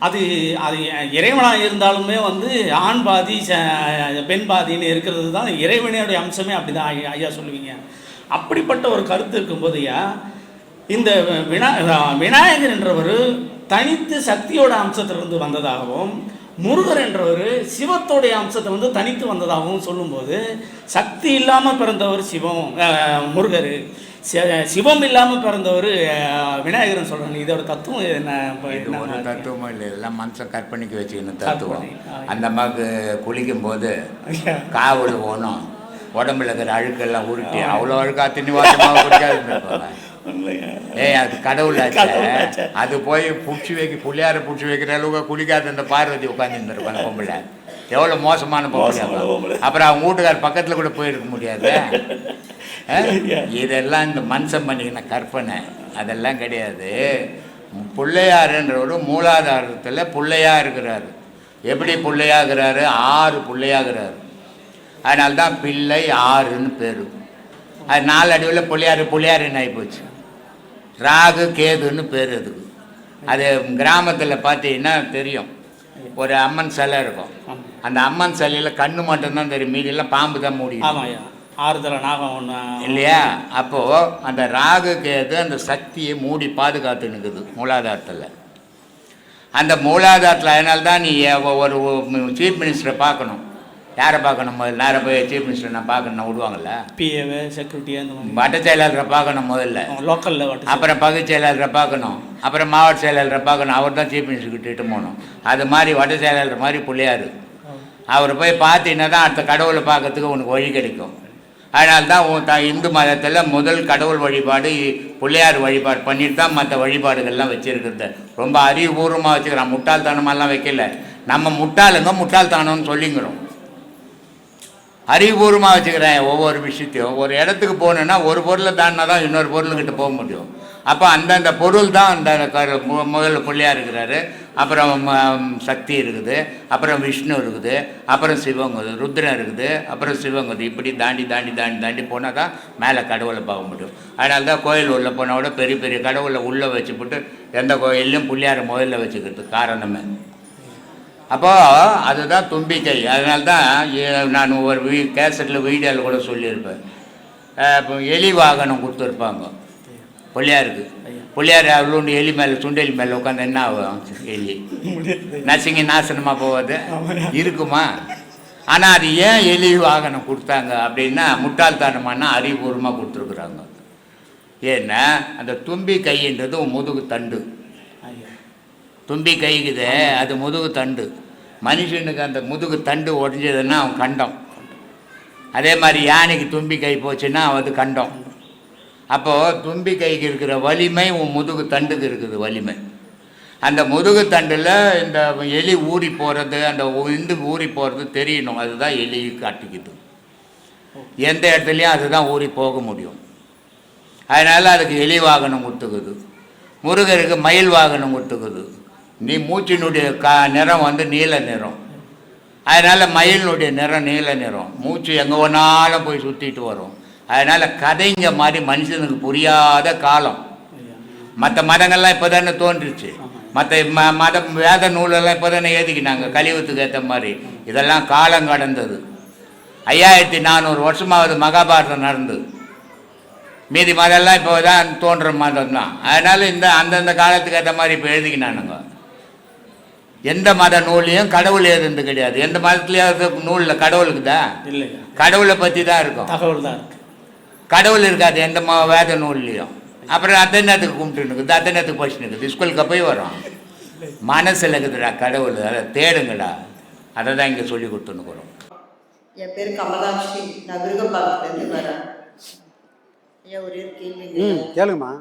அது அது இறைவனாக இருந்தாலுமே வந்து ஆண் பாதி ச- பெண் பாதின்னு இருக்கிறது தான் இறைவனுடைய அம்சமே அப்படி தான் ஐயா ஐயா சொல்லுவீங்க. அப்படிப்பட்ட ஒரு கருத்து இருக்கும்போது ஐயா இந்த வினா விநாயகர் என்றவர் தனித்து சக்தியோட அம்சத்திலிருந்து வந்ததாகவும் முருகர் என்றவர் சிவத்தோடைய அம்சத்தை வந்து தனித்து வந்ததாகவும் சொல்லும்போது சக்தி இல்லாமல் பிறந்தவர் சிவம் முருகர். சிவம் இல்லாமல் பிறந்தவர் விநாயகர்னு சொல்கிறாங்க இதோட தத்துவம் என்ன ஒரு? தத்துவமும் இல்லை எல்லாம் மனுஷன் கற்பனைக்கு வச்சுக்கணும் தத்துவம். அந்த அம்மாவுக்கு குளிக்கும் போது ஐயா. காவல் போகணும் உடம்புல இருக்கிற அழுக்கெல்லாம் உருட்டி அவ்வளோ அழுக்கா திண்ணி வாசமாக குடிக்காது? ஏய் அது கடவுளாச்சே. அது போய் புடிச்சு வைக்க புள்ளியார புடிச்சு வைக்கிற அளவுக்கு குளிக்காத இந்த பார்வதி உட்காந்து இருப்பாங்க பொம்பளை எவ்வளோ மோசமான. அப்புறம் அவங்க வீட்டுக்கார பக்கத்தில் கூட போயிருக்க முடியாது? இதெல்லாம் இந்த மனுஷன் பண்ணிக்கின கற்பனை. அதெல்லாம் கிடையாது. பிள்ளையாருன்றவர் மூலாதாரத்தில் பிள்ளையா இருக்கிறாரு. எப்படி பிள்ளையாகிறாரு? ஆறு பிள்ளையாகிறாரு. அதனால தான் பிள்ளை ஆறுன்னு பேர். அது நாலடிவில் புள்ளையாரு புள்ளையாருன்னு ஆகிப்போச்சு ராகு கேதுன்னு பேர் அதுக்கு. அது கிராமத்தில் பார்த்தீங்கன்னா தெரியும். ஒரு அம்மன் சிலை இருக்கும். அந்த அம்மன் சிலையில் கண்ணு மட்டும்தான் தெரியும். மீதியெல்லாம் பாம்பு தான் மூடி ஆறுதல நாகம் ஒன்று இல்லையா? அப்போது அந்த ராகு கேது அந்த சக்தியை மூடி பாதுகாத்து நிற்குது மூலாதாரத்தில். அந்த மூலாதாரத்தில் அதனால தான் நீ ஒரு சீஃப் மினிஸ்டரை பார்க்கணும். யாரை பார்க்கணும்? முதல்ல நேரம் போய் சீஃப் மினிஸ்டர் நான் பார்க்கணும் விடுவாங்கல்ல? பிஏவே செக்யூரிட்டி அந்த மாதிரி. வட்ட செயலாளரை பார்க்கணும் முதல்ல. லோக்கலில் அப்புறம் பகுதி செயலாளரை பார்க்கணும். அப்புறம் மாவட்ட செயலாளரை பார்க்கணும். அவர் தான் சீஃப் மினிஸ்டர் கிட்ட போகணும் அது மாதிரி வட்ட செயலாளர் மாதிரி பிள்ளையார். அவர் போய் பார்த்தீங்கன்னா தான் அடுத்த கடவுளை பார்க்கறதுக்கு உனக்கு வழி கிடைக்கும். அதனால தான் த இந்து மதத்தில் முதல் கடவுள் வழிபாடு பிள்ளையார் வழிபாடு பண்ணிட்டு தான் மற்ற வழிபாடுகள்லாம் வச்சுருக்கிறது. ரொம்ப அறிவுபூர்வமாக வச்சுக்கிறான். முட்டாள்தனமாலாம் வைக்கல. நம்ம முட்டாளுங்க முட்டாள்தனம்னு சொல்லிங்கிறோம். அறிவுபூர்வமாக வச்சுக்கிறேன் ஒவ்வொரு விஷயத்தையும். ஒரு இடத்துக்கு போகணுன்னா ஒரு பொருளை தாண்டினா தான் இன்னொரு பொருள்கிட்ட போக முடியும். அப்போ அந்தந்த பொருள் தான் அந்த கரு- முதல்ல பிள்ளையார் இருக்கிறாரு. அப்புறம் சக்தி இருக்குது. அப்புறம் விஷ்ணு இருக்குது. அப்புறம் சிவங்குது ருத்ரன் இருக்குது. அப்புறம் சிவங்குது இப்படி தாண்டி தாண்டி தாண்டி தாண்டி போனால் தான் மேலே கடவுளை பார்க்க முடியும். அதனால தான் கோயில் உள்ளே போனால் கூட பெரிய பெரிய கடவுளை உள்ளே வச்சுப்புட்டு எந்த கோயிலையும் பிள்ளையார முதல்ல வச்சுக்கிறது காரணமே. அப்போ அதுதான் தும்பிக்கை. அதனால தான் நான் ஒரு வீ கேசட்டில் வீடியோவில் கூட சொல்லியிருப்பேன். இப்போ எலி வாகனம் கொடுத்துருப்பாங்க. பிள்ளையாருக்கு. பிள்ளையார் அவ்வளோண்டு எலி மேலே சுண்டெலி மேலே உட்காந்து என்ன ஆகும்? எலி. நசுங்கி நாசனமாக போவது இருக்குமா? ஆனால் அது ஏன் எலி வாகனம் கொடுத்தாங்க அப்படின்னா முட்டாள்தனமான அறிவுபூர்வமாக கொடுத்துருக்குறாங்க. ஏன்னா அந்த தும்பி கைன்றது முதுகு தண்டு. தும்பி கைக்குதே அது முதுகு தண்டு. மனுஷனுக்கு அந்த முதுகு தண்டு உடஞ்சதுன்னா அவன் கண்டம். அதே மாதிரி யானைக்கு தும்பி கை போச்சுன்னா அது கண்டம். அப்போது தும்பி கைக்கு இருக்கிற வலிமை உன் முதுகு தண்டுக்கு இருக்குது வலிமை. அந்த முதுகு தண்டில் இந்த எலி ஊறி போகிறது அந்த இந்து ஊறி போகிறது தெரியணும். அதுதான் எலி காட்டிக்குது. எந்த இடத்துலையும் அதுதான் ஊறி போக முடியும். அதனால் அதுக்கு எலி வாகனம் ஒத்துக்குது முருகருக்கு மயில் வாகனம் ஒத்துக்குது நீ மூச்சினுடைய கா நிறம் வந்து நீல நிறம். அதனால் மயிலினுடைய நிறம் நீல நிறம். மூச்சு எங்கே ஒன்றாலும் போய் சுற்றிட்டு வரும். அதனால் கதைங்க மாதிரி மனுஷனுக்கு புரியாத காலம். மற்ற மதங்கள்லாம் இப்போ தானே தோன்றுச்சு. மற்ற ம மத வேத நூலெல்லாம் இப்போ தானே ஏதிக்கினாங்க கழிவுத்துக்கு ஏற்ற மாதிரி. இதெல்லாம் காலம் கடந்தது. ஐயாயிரத்தி நானூறு வருஷமாவது மகாபாரதம் நடந்தது. மீதி மதம்லாம் இப்போ தான் தோன்ற மதம் தான் அதனால் இந்த அந்தந்த காலத்துக்கு ஏற்ற மாதிரி இப்போ எழுதிக்கினானுங்க எந்த மத நூல்லையும் கடவுள் எழுதுனது கிடையாது. எந்த மதத்துலேயாவது நூலில் கடவுள் இருக்குதா? இல்லையா கடவுளை பற்றி தான் இருக்கும். தகவல் தான் இருக்கு. கடவுள் இருக்காது எந்த ம வேத நூல்லையும். அப்புறம் அத்தனைத்துக்கு கும்பிட்டு இருக்குது அத்தனைத்துக்கு படிச்சுட்டு இருக்குது. ஸ்கூலுக்கு போய் வரும். மனசில் இருக்குதுடா கடவுள். அதை தேடுங்கடா. அதை தான் இங்கே சொல்லி கொடுத்துன்னுக்குறோம் என் பேர் கமலாட்சி. நான் விருகம்பாக்கத்துலேருந்து வரேன். ஐயா ஒரே கேள்வி ம் கேளுங்கம்மா.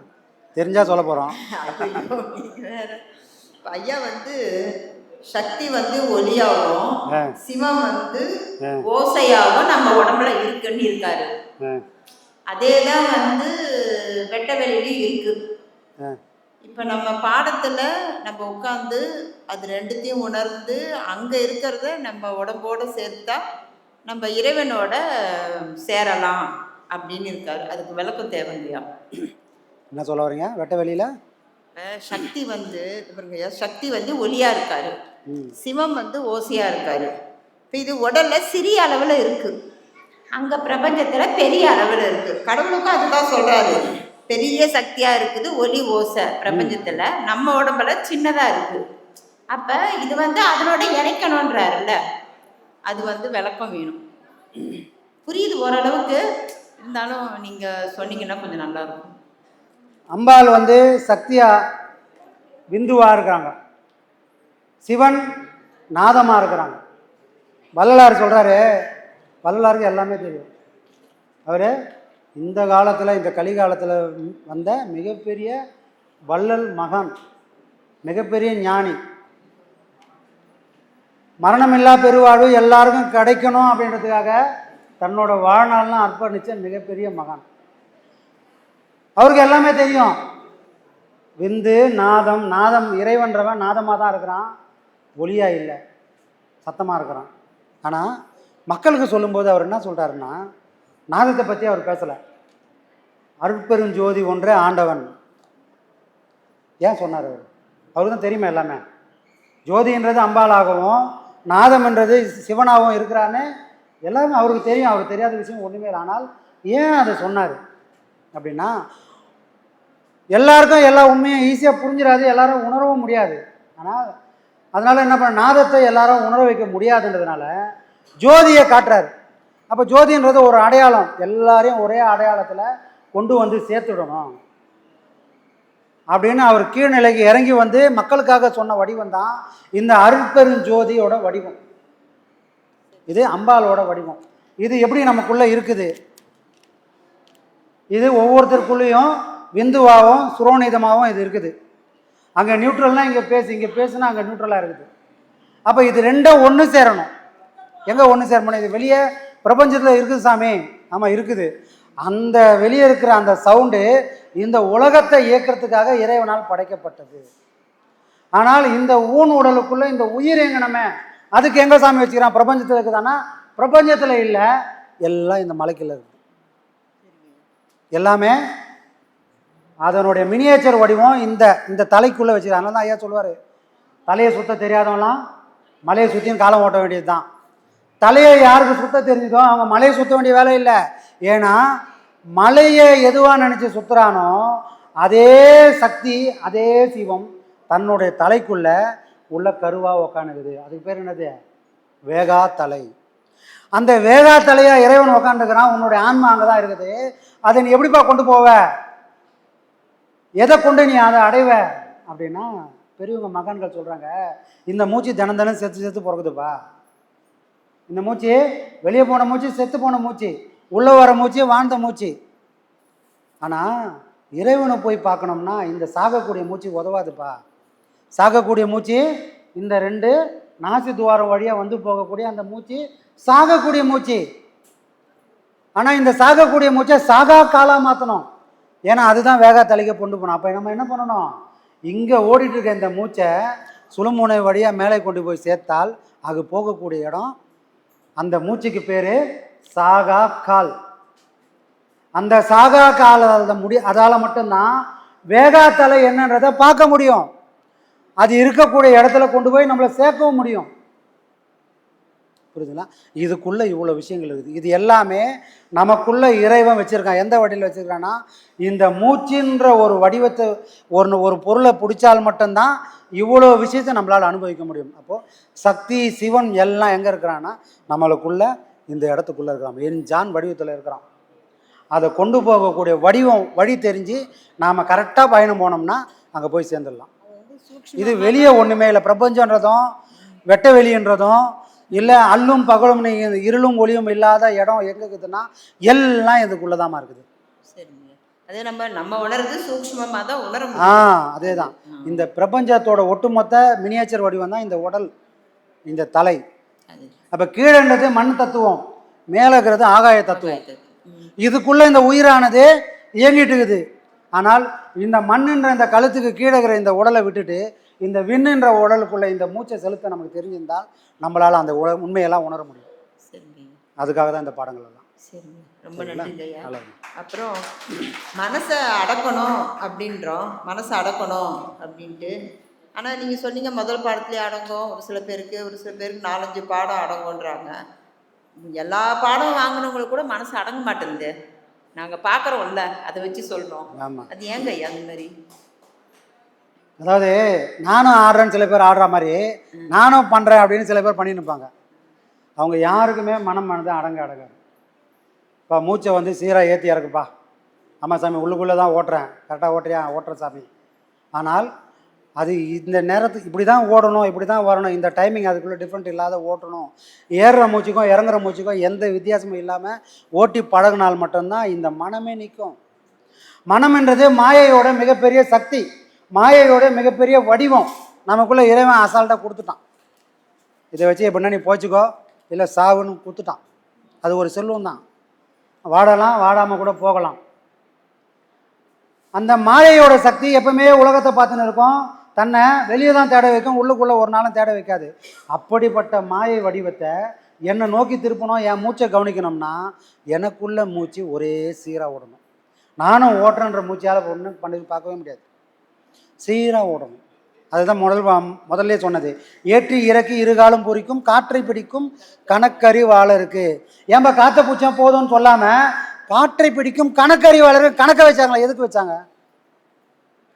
தெரிஞ்சா சொல்ல போகிறோம் ஐயா வந்து சக்தி வந்து ஒளியாகவும் ஆ. சிவம் வந்து ஓசையாகவும் நம்ம உடம்புல இருக்குன்னு இருக்காரு. அதே தான் வந்து வெட்ட வெளியிலையும் இருக்கு. இப்போ நம்ம பாடத்துல நம்ம உட்காந்து அது ரெண்டுத்தையும் உணர்ந்து அங்க இருக்கிறத நம்ம உடம்போட சேர்த்தா நம்ம இறைவனோட சேரலாம் அப்படின்னு இருக்காரு. அதுக்கு விளக்கம் தேவை இல்லையா என்ன சொல்ல வரீங்க வெட்ட வெளியில்? சக்தி வந்து சக்தி வந்து ஒளியா இருக்காரு. சிவம் வந்து ஓசையா இருக்காரு. இப்போ இது உடல்ல சிறிய அளவுல இருக்கு. அங்க பிரபஞ்சத்துல பெரிய அளவுல இருக்கு. கடவுளுக்கும் அதுதான் சொல்றாரு. பெரிய சக்தியா இருக்குது ஒலி ஓசை பிரபஞ்சத்துல. நம்ம உடம்புல சின்னதா இருக்கு. அப்ப இது வந்து அதனோட இணைக்கணுன்றாருல்ல அது வந்து விளக்கம் வேணும். புரியுது ஓரளவுக்கு? இருந்தாலும் நீங்க சொன்னீங்கன்னா கொஞ்சம் நல்லா இருக்கும். அம்பாள் வந்து சக்தியா விந்துவா இருக்கிறாங்க சிவன் நாதமாக இருக்கிறாங்க. வள்ளலார் சொல்கிறாரு வள்ளலாருக்கு எல்லாமே தெரியும். அவர் இந்த காலத்தில் இந்த கலிகாலத்தில் வந்த மிகப்பெரிய வள்ளல் மகன் மிகப்பெரிய ஞானி. மரணமில்லா பெருவாழ்வு எல்லாருக்கும் கிடைக்கணும் அப்படின்றதுக்காக தன்னோட வாழ்நாள்லாம் அர்ப்பணிச்ச மிகப்பெரிய மகன். அவருக்கு எல்லாமே தெரியும். விந்து நாதம் நாதம் இறைவன்றவன் நாதமாக தான் இருக்கிறான். ஒளியாக இல்லை. சத்தமாக இருக்கிறான். ஆனால் மக்களுக்கு சொல்லும்போது அவர் என்ன சொல்கிறாருன்னா நாதத்தை பற்றி அவர் பேசலை. அருட்பெருஞ்சோதி ஒன்றே ஆண்டவன். ஏன் சொன்னார் அவர்? அவருக்கு தான் தெரியுமா எல்லாமே? ஜோதின்றது அம்பாளாகவும் நாதம்ன்றது சிவனாகவும் இருக்கிறான்னு எல்லாமே அவருக்கு தெரியும். அவருக்கு தெரியாத விஷயம் ஒன்றுமே இல்லை. ஆனால் ஏன் அதை சொன்னார்? அப்படின்னா எல்லாருக்கும் எல்லா உண்மையும் ஈஸியாக புரிஞ்சிடாது எல்லாரும் உணரவும் முடியாது. ஆனால் அதனால் என்ன பண்ண நாதத்தை எல்லாரும் உணர வைக்க முடியாதுன்றதுனால ஜோதியை காட்டுறாரு. அப்போ ஜோதின்றது ஒரு அடையாளம். எல்லாரையும் ஒரே அடையாளத்தில் கொண்டு வந்து சேர்த்துடணும். அப்படின்னு அவர் கீழ்நிலைக்கு இறங்கி வந்து மக்களுக்காக சொன்ன வடிவம் தான் இந்த அருட்பெருஞ்சோதியோட வடிவம். இது அம்பாலோட வடிவம். இது எப்படி நமக்குள்ளே இருக்குது? இது ஒவ்வொருத்தருக்குள்ளேயும் விந்துவாகவும் சுரோனிதமாகவும் இது இருக்குது. அங்கே நியூட்ரல்னால் இங்கே பேசு இங்கே பேசுனா அங்கே நியூட்ரலாக இருக்குது. அப்போ இது ரெண்டும் ஒன்று சேரணும். எங்கே ஒன்று சேர முடியும் இது வெளியே பிரபஞ்சத்தில் இருக்குது சாமி. ஆமாம் இருக்குது. அந்த வெளியே இருக்கிற அந்த சவுண்டு இந்த உலகத்தை இயக்கிறதுக்காக இறைவனால் படைக்கப்பட்டது. ஆனால் இந்த ஊன் உடலுக்குள்ளே இந்த உயிர் எங்கனமே அதுக்கு எங்கே சாமி வச்சுக்கிறான்? பிரபஞ்சத்தில் இருக்குதானா? பிரபஞ்சத்தில் இல்லை. எல்லாம் இந்த மலைக்கில் இருக்குது எல்லாமே அதனுடைய மினியேச்சர் வடிவம் இந்த இந்த தலைக்குள்ளே வச்சுருக்காங்க அதனால தான் ஐயா சொல்லுவார் தலையை சுத்த தெரியாதவங்களாம் மலையை சுற்றியும் காலம் ஓட்ட வேண்டியது தான் தலையை யாருக்கு சுத்த தெரிஞ்சதோ அவங்க மலையை சுற்ற வேண்டிய வேலை இல்லை. ஏன்னா மலையை எதுவாக நினச்சி சுற்றுறானோ அதே சக்தி அதே சிவம் தன்னுடைய தலைக்குள்ள உள்ள கருவாக உக்காந்துக்குது. அதுக்கு பேர் என்னது? வேகா தலை. அந்த வேகா தலையாக இறைவன் உக்காந்துக்கிறான் உன்னுடைய ஆன்மா அங்கே தான் இருக்குது. அதை நீ எப்படிப்பா கொண்டு போவ? எதை கொண்டு நீ அதை அடைவ? அப்படின்னா பெரியவங்க மகன்கள் சொல்கிறாங்க இந்த மூச்சு தினம் தினம் செத்து செத்து பிறகுதுப்பா இந்த மூச்சு வெளியே போன மூச்சு செத்து போன மூச்சு உள்ளே வர மூச்சு வாழ்ந்த மூச்சு. ஆனால் இறைவனை போய் பார்க்கணும்னா இந்த சாகக்கூடிய மூச்சு உதவாதுப்பா. சாகக்கூடிய மூச்சு இந்த ரெண்டு நாசி துவாரம் வழியாக வந்து போகக்கூடிய அந்த மூச்சு சாகக்கூடிய மூச்சு. ஆனால் இந்த சாகக்கூடிய மூச்சை சாகா காலாக மாற்றணும் ஏன்னா அதுதான் வேகா தலைக்க கொண்டு போனோம். அப்போ நம்ம என்ன பண்ணணும்? இங்கே ஓடிட்டு இருக்க இந்த மூச்சை சுழுமுனை வழியாக மேலே கொண்டு போய் சேர்த்தால் அது போகக்கூடிய இடம் அந்த மூச்சுக்கு பேர் சாகா கால். அந்த சாகா கால முடி அதால் மட்டும்தான் வேகாத்தலை என்னன்றதை பார்க்க முடியும். அது இருக்கக்கூடிய இடத்துல கொண்டு போய் நம்மளை சேர்க்கவும் முடியும். புரியுதுங்களா? இதுக்குள்ளே இவ்வளோ விஷயங்கள் இருக்குது. இது எல்லாமே நமக்குள்ள இறைவன் வச்சுருக்கான். எந்த வடிவில் வச்சுருக்கான்னா இந்த மூச்சின்ற ஒரு வடிவத்தை ஒரு ஒரு பொருளை பிடிச்சால் மட்டும்தான் இவ்வளோ விஷயத்தை நம்மளால் அனுபவிக்க முடியும். அப்போது சக்தி சிவன் எல்லாம் எங்கே இருக்கிறான்னா நம்மளுக்குள்ள இந்த இடத்துக்குள்ளே இருக்கிறான் என் ஜான் வடிவத்தில் இருக்கிறான். அதை கொண்டு போகக்கூடிய வடிவம் வழி தெரிஞ்சு நாம் கரெக்டாக பயணம் போனோம்னா அங்கே போய் சேர்ந்துடலாம். இது வெளியே ஒன்றுமே இல்லை. பிரபஞ்சன்றதும் வெட்ட வெளின்றதும் இல்லை அல்லும் பகலும் நீ- இருளும் ஒளியும் இல்லாத இடம் எங்கே இருக்குதுன்னா எல்லாம் இதுக்குள்ளே இருக்குது. சரிங்க. அது நம்ம நம்ம உணர்றது சூக்ஷ்மமாக தான் உணர ஆ அதே தான் இந்த பிரபஞ்சத்தோட ஒட்டுமொத்த மினியேச்சர் வடிவம் தான் இந்த உடல் இந்த தலை. அப்போ கீழன்றது மண் தத்துவம் மேலே இருக்கிறது ஆகாய தத்துவம். இதுக்குள்ள இந்த உயிரானது இயங்கிட்டு இருக்குது. ஆனால் இந்த மண்ணுன்ற இந்த கழுத்துக்கு கீழே இருக்கிற இந்த உடலை விட்டுட்டு இந்த விண்ணுன்ற உடலுக்குள்ள இந்த மூச்சை செலுத்த நமக்கு தெரிஞ்சிருந்தால் நம்மளால அந்த உல- உண்மையெல்லாம் உணர முடியும். அதுக்காக தான் இந்த பாடங்கள் எல்லாம். சரிங்க. ரொம்ப நன்றிங்க ஐயா. நல்லது. அப்புறம் மனசை அடக்கணும் அப்படின்றோம். மனசை அடக்கணும் அப்படின்ட்டு. ஆனால் நீங்கள் சொன்னீங்க முதல் பாடத்துலேயே அடங்கும். ஒரு சில பேருக்கு ஒரு சில பேருக்கு நாலஞ்சு பாடம் அடங்குன்றாங்க எல்லா பாடம் வாங்கினவங்களுக்கு கூட மனசு அடங்க மாட்டேங்குது. நாங்கள் பார்க்குறோம்ல அதை வச்சு சொல்கிறோம் அது ஏங்க ஐயா அந்த மாதிரி? அதாவது நானும் ஆடுறேன்னு சில பேர் ஆடுற மாதிரி நானும் பண்ணுறேன் அப்படின்னு சில பேர் பண்ணிட்டு இருப்பாங்க அவங்க யாருக்குமே மனம் மனது அடங்க அடங்காது. இப்போ மூச்சை வந்து சீராக ஏற்றி இறக்குப்பா. ஆமாம் சாமி உள்ளுக்குள்ளே தான் ஓட்டுறேன் கரெக்டாக ஓட்டுறியா? ஓட்டுறேன் சாமி. ஆனால் அது இந்த நேரத்துக்கு இப்படி தான் ஓடணும் இப்படி தான் வரணும். இந்த டைமிங் அதுக்குள்ளே டிஃப்ரெண்ட் இல்லாத ஓட்டணும். ஏறுற மூச்சுக்கும் இறங்குற மூச்சுக்கும் எந்த வித்தியாசமும் இல்லாமல் ஓட்டி பழகினால் மட்டும்தான் இந்த மனமே நிற்கும் மனம்ன்றது மாயையோட மிகப்பெரிய சக்தி. மாயையோட மிகப்பெரிய வடிவம் நமக்குள்ளே இறைவன் அசால்ட்டாக கொடுத்துட்டான். இதை வச்சு எப்படின்னா நீ போச்சுக்கோ? இல்லை சாவுன்னு கொடுத்துட்டான் அது ஒரு செல்வம் தான் வாடலாம் வாடாமல் கூட போகலாம். அந்த மாயையோட சக்தி எப்பவுமே உலகத்தை பார்த்துன்னு இருக்கும். தன்னை வெளியே தான் தேட வைக்கும் உள்ளுக்குள்ளே ஒரு நாளும் தேட வைக்காது. அப்படிப்பட்ட மாயை வடிவத்தை என்னை நோக்கி திருப்பணும் என் மூச்சை கவனிக்கணும்னா எனக்குள்ள மூச்சு ஒரே சீராக ஓடணும். நானும் ஓட்டுறேன்ற மூச்சியால் ஒன்றும் பண்ணி பார்க்கவே முடியாது. சீராக ஓடணும். அதுதான் முதல் வா- முதல்ல சொன்னது. ஏற்றி இறக்கி இருகாலும் பொறிக்கும் காற்றை பிடிக்கும் கணக்கறிவாளருக்கு. ஏன்பா காற்றை பூச்சா போதும்னு சொல்லாமல் காற்றை பிடிக்கும் கணக்கறிவாளருக்கு கணக்கை வச்சாங்களா? எதுக்கு வச்சாங்க?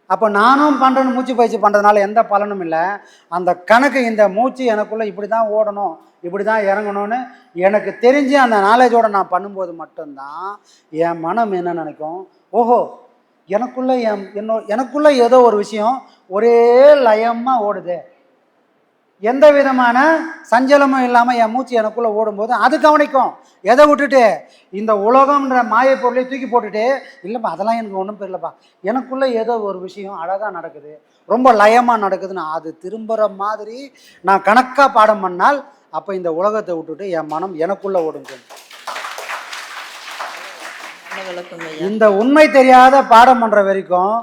அப்போ நானும் பண்ணுறேன்னு மூச்சு பயிற்சி பண்ணுறதுனால எந்த பலனும் இல்லை. அந்த கணக்கு இந்த மூச்சு எனக்குள்ளே இப்படி தான் ஓடணும் இப்படி தான் இறங்கணும்னு எனக்கு தெரிஞ்சு அந்த நாலேஜோடு நான் பண்ணும்போது மட்டும்தான் என் மனம் என்ன நினைக்கும்? ஓஹோ எனக்குள்ளே என் என்னோ எனக்குள்ளே ஏதோ ஒரு விஷயம் ஒரே லயமாக ஓடுது. எந்த விதமான சஞ்சலமும் இல்லாமல் என் மூச்சு எனக்குள்ளே ஓடும்போது அது கவனிக்கும். எதை விட்டுட்டு? இந்த உலகம்ன்ற மாய பொருளை தூக்கி போட்டுட்டு இல்லைப்பா அதெல்லாம் எனக்கு ஒன்றும் தெரியலப்பா. எனக்குள்ளே ஏதோ ஒரு விஷயம் அழகாக நடக்குது. ரொம்ப லயமாக நடக்குதுன்னு அது திரும்புகிற மாதிரி நான் கணக்காக பாடம் பண்ணால் அப்போ இந்த உலகத்தை விட்டுட்டு என் மனம் எனக்குள்ளே ஓடும் சொல்லு. நல்ல விளக்கங்க ஐயா இந்த உண்மை தெரியாத பாடம் பண்ணுற வரைக்கும்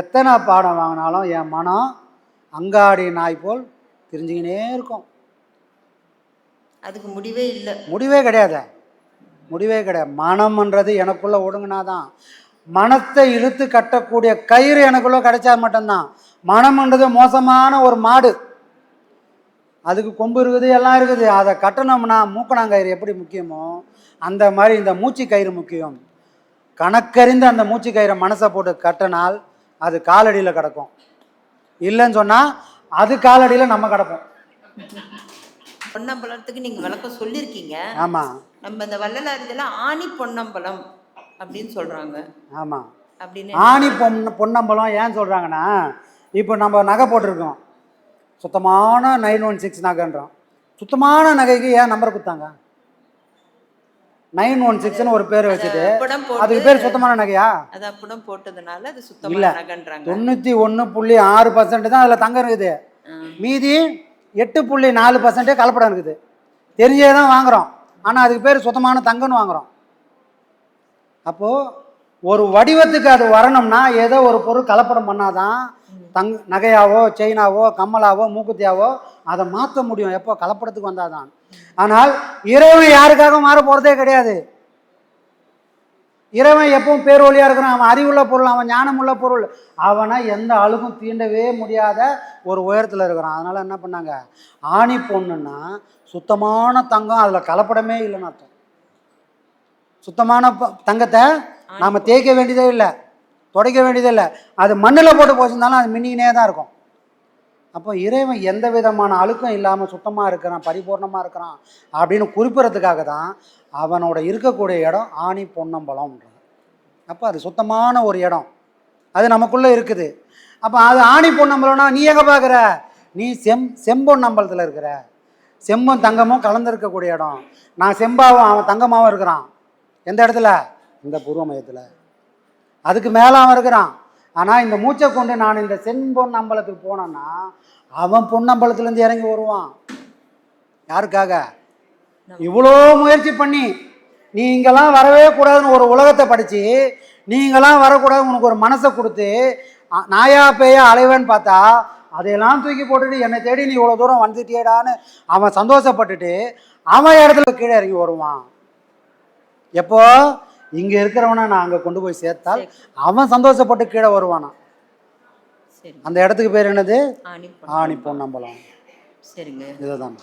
எத்தனை பாடம் வாங்கினாலும் என் மனம் அங்காடி நாய் போல் தெரிஞ்சுக்கினே இருக்கும். அதுக்கு முடிவே இல்லை. முடிவே கிடையாது. முடிவே கிடையாது. மனம்ன்றது எனக்குள்ளே ஒடுங்கினாதான். மனத்தை இழுத்து கட்டக்கூடிய கயிறு எனக்குள்ளே கிடைச்சா மட்டும்தான். மனம்ன்றது மோசமான ஒரு மாடு. அதுக்கு கொம்பு இருக்குது எல்லாம் இருக்குது. அதை கட்டணும்னா மூக்கணாங்கயிறு எப்படி முக்கியமோ அந்த மாதிரி இந்த மூச்சு கயிறு முக்கியம். கணக்கறிந்து அந்த மூச்சு கயிறை மனசை போட்டு கட்டினால் அது காலடியில் கிடக்கும். இல்லைன்னு சொன்னால் அது காலடியில் நம்ம கிடப்போம். பொன்னம்பலத்துக்கு நீங்கள் விளக்கம் சொல்லியிருக்கீங்க. ஆமாம் நம்ம இந்த வள்ளலார் இதெல்லாம் ஆணி பொன்னம்பலம் அப்படின்னு சொல்கிறாங்க ஆமாம் அப்படின்னு ஆணி பொன் பொன்னம்பலம் ஏன் சொல்கிறாங்கன்னா இப்போ நம்ம நகை போட்டிருக்கோம். சுத்தமான நைன் ஒன் சிக்ஸ் நகைன்றோம். சுத்தமான நகைக்கு ஏன் நம்பர் கொடுத்தாங்க? நைன் ஒன் சிக்ஸ்னு ஒரு பேர் வச்சுட்டு அதுக்கு பேர் சுத்தமான நகையா? அதான் புடம் போட்டதுனால அது இல்ல. சுத்தமாக நகன்றாங்க. தொண்ணூற்றி ஒன்று புள்ளி ஆறு பர்சன்ட் தான் அதில் தங்கம் இருக்குது. மீதி எட்டு புள்ளி நாலு பர்சன்டே கலப்படம் இருக்குது. தெரிஞ்சே தான் வாங்குகிறோம் ஆனால் அதுக்கு பேர் சுத்தமான தங்கம்னு வாங்குகிறோம் அப்போது ஒரு வடிவத்துக்கு அது வரணும்னா ஏதோ ஒரு பொருள் கலப்படம் பண்ணாதான் தங் நகையாவோ செயினாவோ கம்மலாவோ மூக்குத்தியாவோ அதை மாற்ற முடியும். எப்போ கலப்படத்துக்கு வந்தாதான். ஆனால் இறைவன் யாருக்காகவும் மாற போகிறதே கிடையாது. இறைவன் எப்பவும் பேரொழியாக இருக்கிறான் அவன் அறிவுள்ள பொருள் அவன் ஞானமுள்ள பொருள். அவனை எந்த அழுகும் தீண்டவே முடியாத ஒரு உயரத்தில் இருக்கிறான். அதனால் என்ன பண்ணாங்க? ஆணி பொண்ணுன்னா சுத்தமான தங்கம் அதில் கலப்படமே இல்லைன்னு அர்த்தம். சுத்தமான தங்கத்தை நாம் தேய்க்க வேண்டியதே இல்லை. துடைக்க வேண்டியதே இல்லை. அது மண்ணில் போட்டு போச்சிருந்தாலும் அது மின்னிக்கினே தான் இருக்கும். அப்போ இறைவன் எந்த விதமான அழுக்கம் இல்லாமல் சுத்தமாக இருக்கிறான் பரிபூர்ணமாக இருக்கிறான் அப்படின்னு குறிப்பிடறதுக்காக தான் அவனோட இருக்கக்கூடிய இடம் ஆணி பொன்னம்பலம்ன்றது அப்போ அது சுத்தமான ஒரு இடம். அது நமக்குள்ளே இருக்குது. அப்போ அது ஆணி பொன்னம்பலம்னா நீ எங்கே பார்க்குற நீ செம் செம்பொன்னம்பலத்தில் இருக்கிற. செம்பும் தங்கமும் கலந்துருக்கக்கூடிய இடம். நான் செம்பாவும் அவன் தங்கமாகவும் இருக்கிறான். எந்த இடத்துல? இந்த பூர்வ மையத்தில் அதுக்கு மேலே அவன் இருக்கிறான். ஆனால் இந்த மூச்சை கொண்டு நான் இந்த செம்பொன் அம்பலத்துக்கு போனேன்னா அவன் பொன்னம்பலத்துலேருந்து இறங்கி வருவான். யாருக்காக? இவ்வளோ முயற்சி பண்ணி நீ இங்கெல்லாம் வரவே கூடாதுன்னு ஒரு உலகத்தை படித்து நீங்களாம் வரக்கூடாது உனக்கு ஒரு மனசை கொடுத்து நாயா பேயா அலைவேன்னு பார்த்தா அதையெல்லாம் தூக்கி போட்டுட்டு என்னை தேடி நீ இவ்வளோ தூரம் வந்துட்டியேடான்னு அவன் சந்தோஷப்பட்டுட்டு அவன் இடத்துல கீழே இறங்கி வருவான். எப்போ? இங்கே இருக்கிறவனை நான் அங்கே கொண்டு போய் சேர்த்தால் அவன் சந்தோஷப்பட்டு கீழே வருவானா? சரி. அந்த இடத்துக்கு பேர் என்னது? ஆணி பொன்னம்பலம் சரிங்க. இதுதான்.